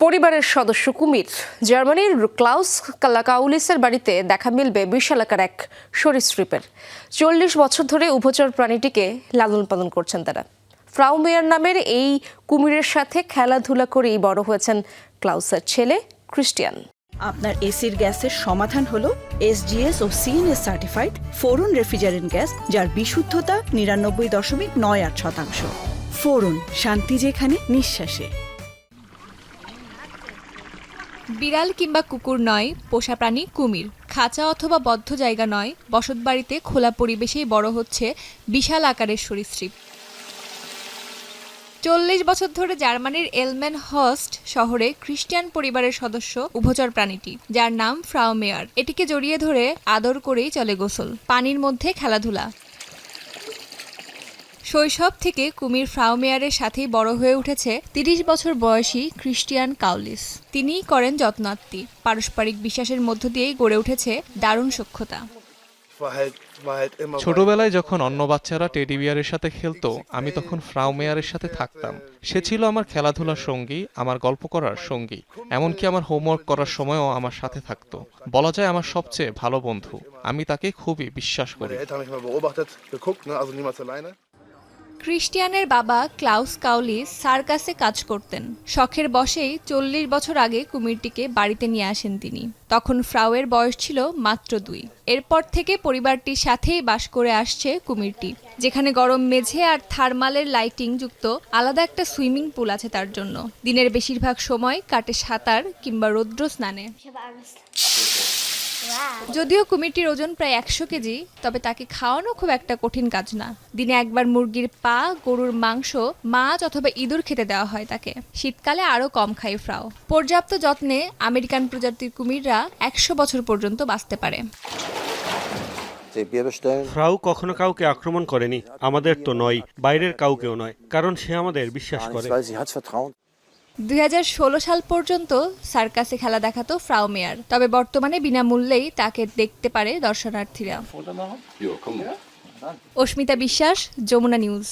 পরিবারের সদস্য কুমির। জার্মানির ক্লাউস কাউলিসের বাড়িতে দেখা মিলবে বিশালাকার এক সরীসৃপের। চল্লিশ বছর ধরে উভচর প্রাণীটিকে লালন পালন করছেন তারা। ফ্রাউ মেয়ার নামের এই কুমিরের সাথে খেলাধুলা করেই বড় হয়েছেন ক্লাউসের ছেলে ক্রিস্টিয়ান। আপনার এসির গ্যাসের সমাধান হলো এসজিএস ও CNS certified Freon refrigerant gas, যার বিশুদ্ধতা নিরানব্বই দশমিক নয় আট শতাংশ। ফোরন, শান্তি যেখানে, নিঃশ্বাসে। বিড়াল কিংবা কুকুর নয়, পোষা প্রাণী কুমির। খাঁচা অথবা বদ্ধ জায়গা নয়, বসতবাড়িতে খোলা পরিবেশেই বড় হচ্ছে বিশাল আকারের সরীসৃপ। চল্লিশ বছর ধরে জার্মানির এলমেন হস্ট শহরে খ্রিস্টান পরিবারের সদস্য, উভচর প্রাণীটি, যার নাম ফ্রাও মেয়ার। এটিকে জড়িয়ে ধরে আদর করেই চলে গোসল, পানির মধ্যে খেলাধুলা। শৈশব থেকে কুমির ফ্রাউমেয়ারের সাথেই বড় হয়ে উঠেছে তিরিশ বছর বয়সী ক্রিস্টিয়ান কাউলিস। তিনিই করেন যত্নাত্তি। পারস্পরিক বিশ্বাসের মধ্য দিয়েই গড়ে উঠেছে দারুণ immer. ছোটবেলায় যখন অন্য বাচ্চারা টেডি বিয়ারের সাথে খেলতো আমি তখন ফ্রাউ মেয়ারের সাথে থাকতাম। সে ছিল আমার খেলাধুলার সঙ্গী আমার গল্প করার সঙ্গী এমনকি আমার হোমওয়ার্ক করার সময়ও আমার সাথে থাকতো। বলা যায় আমার সবচেয়ে ভালো বন্ধু। আমি তাকে খুবই বিশ্বাস করি। ক্রিস্টিয়ানের বাবা ক্লাউস কাউলি সার্কাসে কাজ করতেন। শখের বশেই চল্লিশ বছর আগে কুমিরটিকে বাড়িতে নিয়ে আসেন তিনি। তখন ফ্রাউয়ের বয়স ছিল মাত্র দুই। এরপর থেকে পরিবারটির সাথেই বাস করে আসছে কুমিরটি, যেখানে গরম মেঝে আর থার্মালের লাইটিং যুক্ত আলাদা একটা সুইমিং পুল আছে তার জন্য। দিনের বেশিরভাগ সময় কাটে সাঁতার কিংবা রৌদ্র স্নানে. যদিও কুমিরটির ওজন প্রায় একশো কেজি তবে তাকে খাওয়ানো খুব একটা কঠিন কাজ না। দিনে একবার মুরগির পা গরুর মাংস মাছ অথবা ইঁদুর খেতে দেওয়া হয় তাকে। শীতকালে আরও কম খায় ফ্রাও। পর্যাপ্ত যত্নে আমেরিকান প্রজাতির কুমিররা একশো বছর পর্যন্ত বাঁচতে পারে? ফ্রাউ কখনো কাউকে আক্রমণ করেনি। আমাদের তো নয় বাইরের কাউকেও নয় কারণ সে আমাদের বিশ্বাস করে। দুই হাজার ষোলো সাল পর্যন্ত সার্কাসে খেলা দেখাতো ফ্রাও মেয়ার তবে বর্তমানে বিনামূল্যেই তাকে দেখতে পারে দর্শনার্থীরা। অস্মিতা বিশ্বাস যমুনা নিউজ।